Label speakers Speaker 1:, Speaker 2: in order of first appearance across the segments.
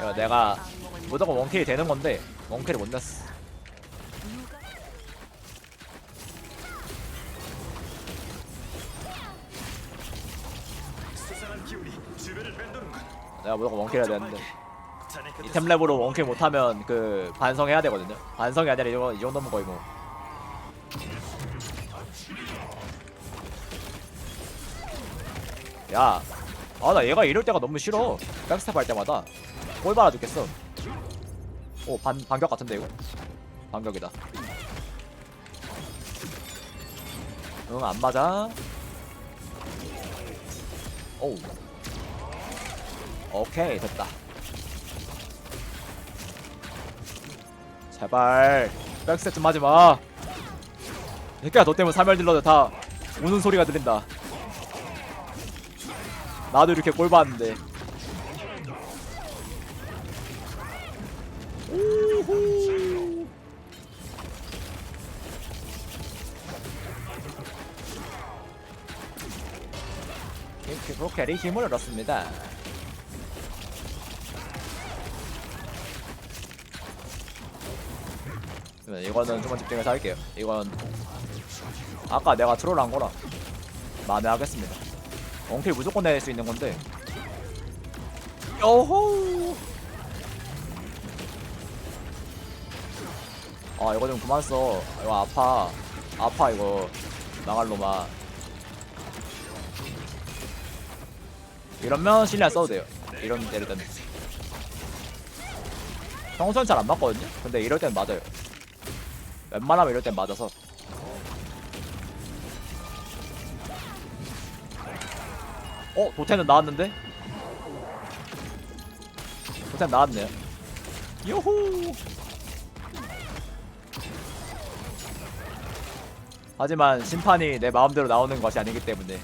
Speaker 1: 이거 내가 무조건 원킬이 되는 건데 원킬을 못
Speaker 2: 맴도는군.
Speaker 1: 내가 무조건 원킬 해야 되는데
Speaker 2: 자네 곁에
Speaker 1: 이템 랩으로 원킬 못하면 그 반성해야 되거든요. 반성이 아니라 이 정도- 이 정도면 거의 뭐. 야, 아 나 얘가 이럴 때가 너무 싫어. 백스텝 할 때마다 꼴 받아 죽겠어. 오, 반 반격 같은데 이거? 반격이다. 응, 안 맞아. 오. 오케이, 됐다. 제발 백스텝 좀 하지 마. 새끼야 너 때문에 사멸 딜러들 다 우는 소리가 들린다. 나도 이렇게 꼴 봤는데. 브로켈이 힘을 얻었습니다. 네, 이거는 좀만 집중해서 할게요. 이건 아까 내가 트롤한 거라 만회하겠습니다. 원킬 무조건 낼 수 있는 건데. 요호. 아 이거 좀 그만 써. 이거 아파. 아파 이거 나갈 놈아. 이러면 실내 써도 돼요. 이런 때를 때는. 평소엔 잘 안 맞거든요. 근데 이럴 땐 맞아요. 웬만하면 이럴 땐 맞아서 어? 도태는 나왔는데? 도태 나왔네요 요호 하지만 심판이 내 마음대로 나오는 것이 아니기 때문에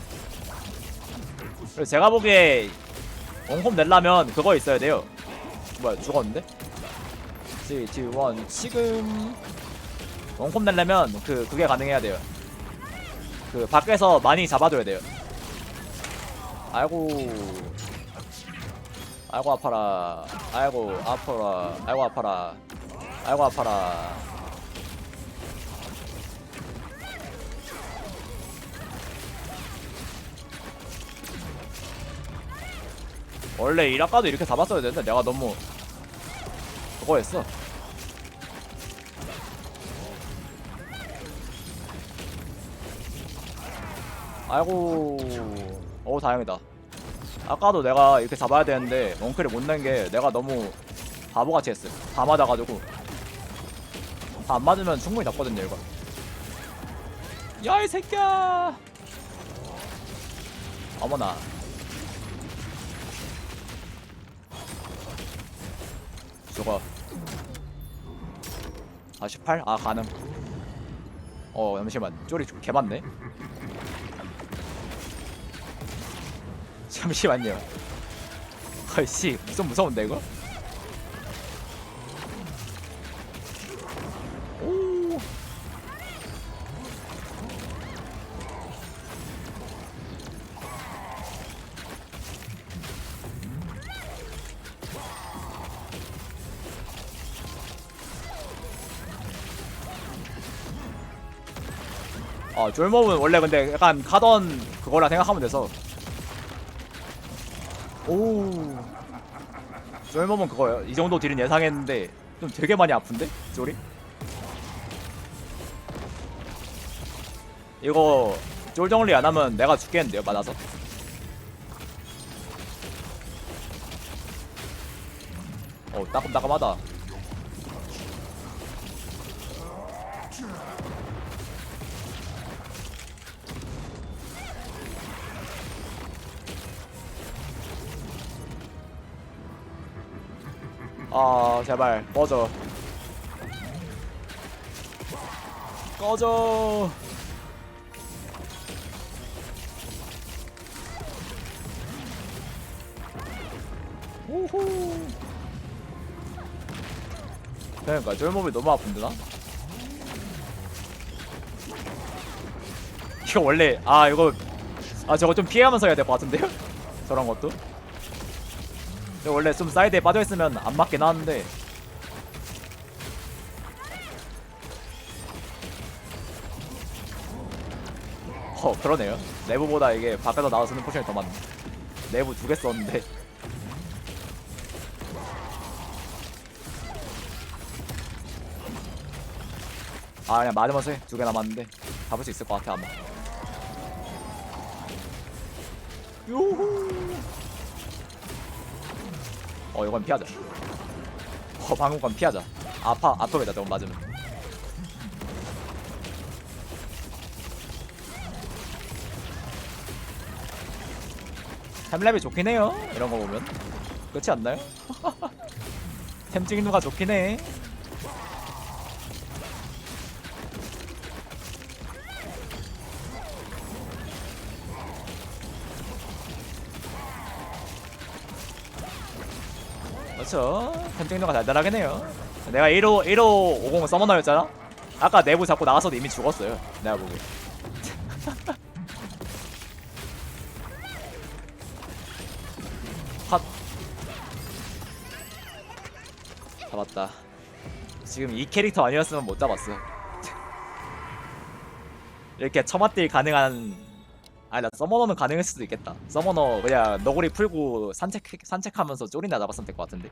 Speaker 1: 그리고 제가 보기에 엉홈 낼라면 그거 있어야 돼요 뭐야 죽었는데? 3, 2, 1 지금 원콤 내려면 그 그게 가능해야 돼요. 그 밖에서 많이 잡아줘야 돼요. 아이고, 아이고 아파라, 아이고 아파라, 아이고 아파라, 아이고 아파라. 원래 이라까도 이렇게 잡았어야 되는데 내가 너무 그거 했어. 아이고. 어우 다행이다. 아까도 내가 이렇게 잡아야 되는데 멍크를 못낸 게 내가 너무 바보같이 했어 다 맞아가지고. 다 안 맞으면 충분히 잡거든요 이거. 야 이 새끼야! 어머나 죽어 48? 아 가능 어 잠시만 쪼리 개 많네 잠시만요. 아이씨, 무슨 무서운데 이거? 아, 쫄몸은 원래 근데 약간 가던 그거라 생각하면 돼서 오. 쫄몸은 그거예요. 이 정도 딜은 예상했는데 좀 되게 많이 아픈데? 쫄이? 이거 쫄 정리 안 하면 내가 죽겠는데요, 맞아서. 어, 따끔따끔하다. 아 제발. 꺼져. 꺼져. 우후. 그러니까 쫄몸이 너무 아픈데 나? 이거 원래 아 이거 아 저거 좀 피해가면서 해야 될 것 같은데요? 저런 것도 원래 좀 사이드에 빠져있으면 안 맞긴 하는데. 어 그러네요. 내부보다 이게 밖에서 나와 쓰는 포션이 더 많네. 내부 두 개 썼는데. 아 그냥 맞으면서 해두 개 남았는데. 잡을 수 있을 것 같아 아마. 요호 어 이건 피하자. 어 방금 건 피하자. 아파 아프겠다 저건 맞으면. 템랩이 좋긴 해요 이런 거 보면. 그렇지 않나요? 템 찍누가 좋긴 해 그렇죠. 템 찍누가 달달하긴 해요. 내가 1호 1호 50 서머너였잖아? 아까 내부 잡고 나가서도 이미 죽었어요 내가 보기 핫 잡았다. 지금 이 캐릭터 아니었으면 못 잡았어. 이렇게 처맞딜 가능한 아니 나 서머너는 가능했을 수도 있겠다. 서머너 그냥 너구리 풀고 산책 산책하면서 쪼리나 잡았으면 될 것 같은데